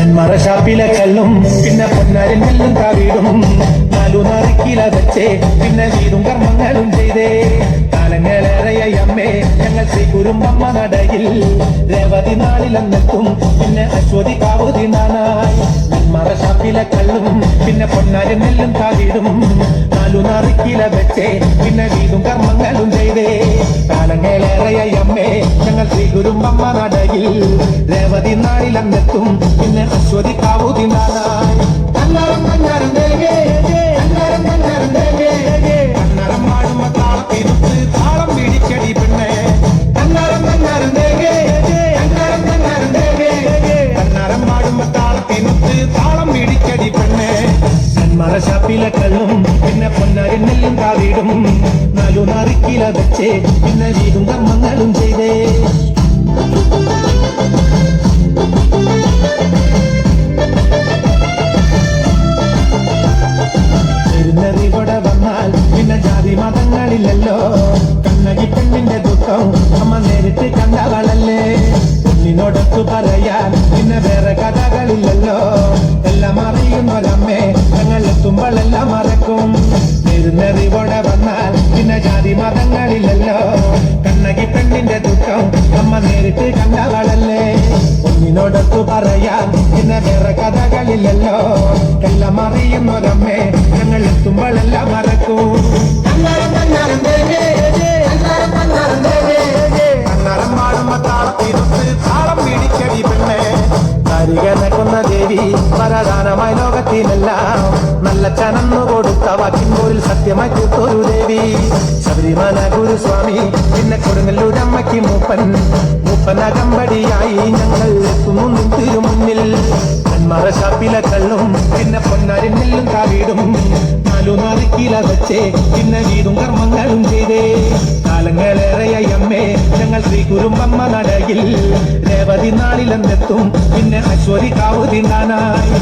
നെന്മറ കല്ലും പിന്നെ പൊന്നാരൻ നെല്ലും കാവിടും. നാലു വെച്ചേ പിന്നെ വീടും കർമ്മങ്ങളും ചെയ്തേ. കാലങ്ങളേറെയായി അമ്മേ ഞങ്ങൾ ശ്രീ കുരുമ്പമ്മ നടയിൽ. രേവതി നാളിലെന്നെത്തും പിന്നെ അശ്വതി കാവുതി നാനായി. നെന്മറ കല്ലും പിന്നെ പൊന്നാരൻ നെല്ലും കാവിടും. നാലു വെച്ചേ പിന്നെ വീടും കർമ്മങ്ങളും ചെയ്തേ. കാലങ്ങളേറെയായി അമ്മേ ഞങ്ങൾ ശ്രീ കുരുമ്പമ്മ നടയിൽ. രേവതി നാളിലെന്നെത്തും പിന്നെ കല്ലും പിന്നെ പൊന്നാരി നെല്ലും കാവിടും. നാലു നറുക്കില വെച്ചേ പിന്നെ വീടും കമ്മങ്ങളും ചെയ്തേ. വന്നാൽ ജാതി മതങ്ങളില്ലല്ലോ. കണ്ണകി പെണ്ണിന്റെ ദുഃഖം അമ്മ നേരിട്ട് കണ്ടവളല്ലേ പെരുന്നറിവിടെ വന്നാൽ പിന്നെ ജാതി മതങ്ങളില്ലല്ലോ. കണ്ണകി പെണ്ണിന്റെ ദുഃഖം അമ്മ നേരിട്ട് കണ്ടവളല്ലേ. ഒന്നിനോടൊത്തു പറയാൻ പിന്നെ വേറെ കഥകളില്ലല്ലോ. എല്ലാം അറിയുന്നൊരമ്മേ ഞങ്ങൾ എത്തുമ്പോഴെല്ലാം മറക്കും. ദേവേ, കണ്ണാരം കണ്ണാരം ദേവേ, കണ്ണാരം പാടുമ്പോ താളത്തിരുത്ത് താളം പിടിക്കടി പെണ്ണെ. കരികനക്കുന്ന ദേവി വരദാനമായി ലോകത്തിനെല്ലാം നല്ല ചനന്നു കൊടുത്ത വാക്കിൻപോരിൽ സത്യമായി കൂത്തൊരു ദേവി. ശബരിമല ഗുരുസ്വാമി പിന്നെ കൊടുങ്ങല്ലൂരമ്മയ്ക്ക് മൂപ്പൻ. മൂപ്പനകമ്പടിയായി ഞങ്ങൾ എത്തുന്നു നിന്തിരു തിരുമുന്നിൽ. കന്മറ ഷാപ്പിലെ കള്ളും പിന്നെ പൊന്നാരി നെല്ലും കാവീടും നാലു നാല് കീല വെച്ചേ പിന്നെ വീടും കർമ്മങ്ങളും ചെയ്തേ. കാലങ്ങളേറെയായി അമ്മേ ഞങ്ങൾ ശ്രീ കുരുമ്പമ്മ നടയിൽ. രേവതി നാളിലെന്നെത്തും പിന്നെ അശ്വതി കാവുതി നാനായി.